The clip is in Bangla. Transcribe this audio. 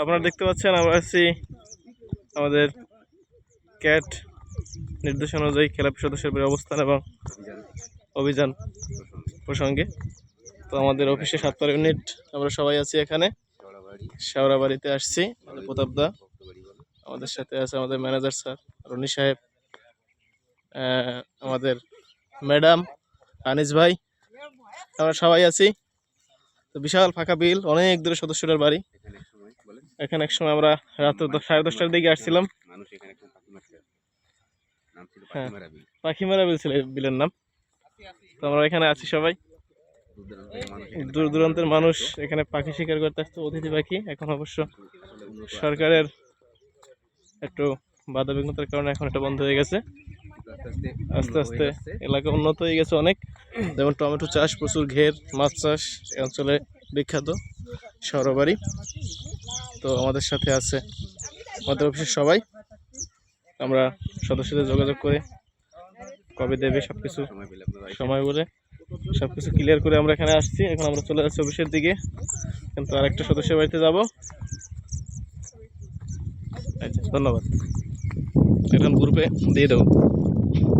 আপনারা দেখতে পাচ্ছেন, আমরা আছি আমাদের ক্যাট নির্দেশ অনুযায়ী খেলাপি সদস্যের অবস্থান এবং অভিযান প্রসঙ্গে। তো আমাদের অফিসে সাতবার ইউনিট, আমরা সবাই আছি এখানে। শেওড়া বাড়িতে আসছি, আমাদের প্রতাপদা আমাদের সাথে আছে আমাদের ম্যানেজার স্যার, রনি সাহেব আমাদের ম্যাডাম আনিস ভাই। আমরা সবাই আছি। তো বিশাল ফাঁকা বিল অনেক দূরে সদস্যদের বাড়ি। এখানে এক সময় আমরা রাত সাড়ে দশটার দিকে আসছিলাম। হ্যাঁ। পাখিমারা বিল। ছিল বিলের নাম। তো আমরা এখানে আছি সবাই। দূর দূরান্তের মানুষ এখানে এখানে পাখি শিকার করতে আসতো অতিথি পাখি। এখন অবশ্য সরকারের একটু বাধা বিঘ্নতার কারণে এখন এটা বন্ধ হয়ে গেছে। আস্তে আস্তে। এলাকা উন্নত হয়ে গেছে অনেক। যেমন টমেটো চাষ প্রচুর ঘের মাছ চাষ এই অঞ্চলে বিখ্যাত সরবারি তো আমাদের সাথে আছে আমাদের অফিসের সবাই। আমরা সদস্যদের যোগাযোগ করে কবে দেবে সব কিছু সময় বলে সব কিছু ক্লিয়ার করে আমরা এখানে আসছি। এখন আমরা চলে যাচ্ছি অফিসের দিকে। কিন্তু আরেকটা সদস্যের বাড়িতে যাব। আচ্ছা ধন্যবাদ। এখন গ্রুপে দিয়ে দেবো।